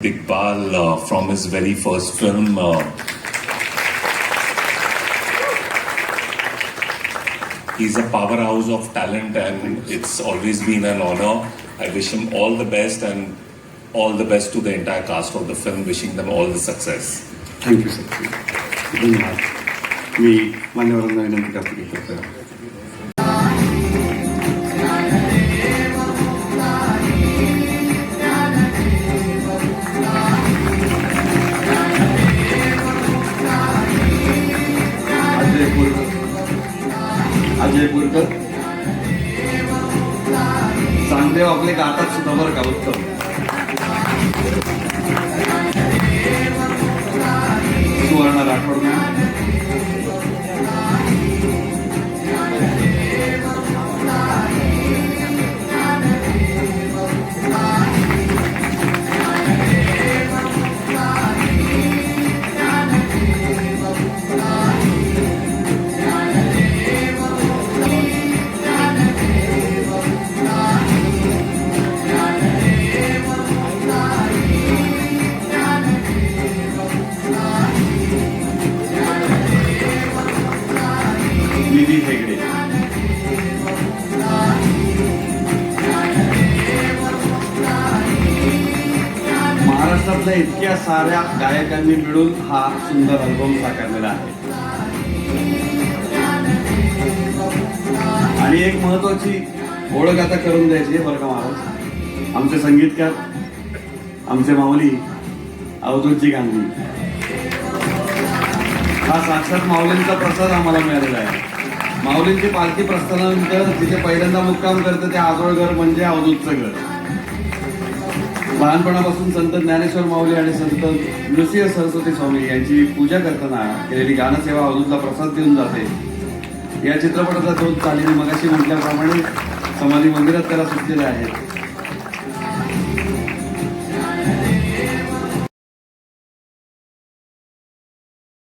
Iqbal uh, from his very first film. Uh, he's a powerhouse of talent, and it's always been an honor. I wish him all the best and all the best to the entire cast of the film, wishing them all the success. Thank you, sir. ಧನ್ಯವಾದ ಮನೆಯವರನ್ನು ವಿನಂತಿ अजय बोरकर चांगदेव आपले गातात सुद्धा बरं का उत्तम. सुवर्ण राठोड निधी हेगडे महाराष्ट्रातल्या इतक्या साऱ्या गायकांनी मिळून हा सुंदर अल्बम साकारलेला आहे. आणि एक महत्वाची ओळख आता करून द्यायची आहे बरं का महाराज? आमचे संगीतकार आमचे माऊली अवधूतजी गांधी. हा साक्षात माऊलींचा प्रसाद आम्हाला मिळालेला आहे. माऊलींची पालखी प्रस्थानानंतर जिथे पहिल्यांदा मुक्काम करतं ते आजोळघर म्हणजे अवधूतचं घर. लहानपणापासून संत ज्ञानेश्वर माऊली आणि संत नृसिंह सरस्वती स्वामी यांची पूजा करताना केलेली गानसेवा अवधूतला प्रसाद देऊन जाते. या चित्रपटाचा दोन चालीने मगाशी म्हटल्याप्रमाणे समाधी मंदिरात त्याला सुचलेले आहेत.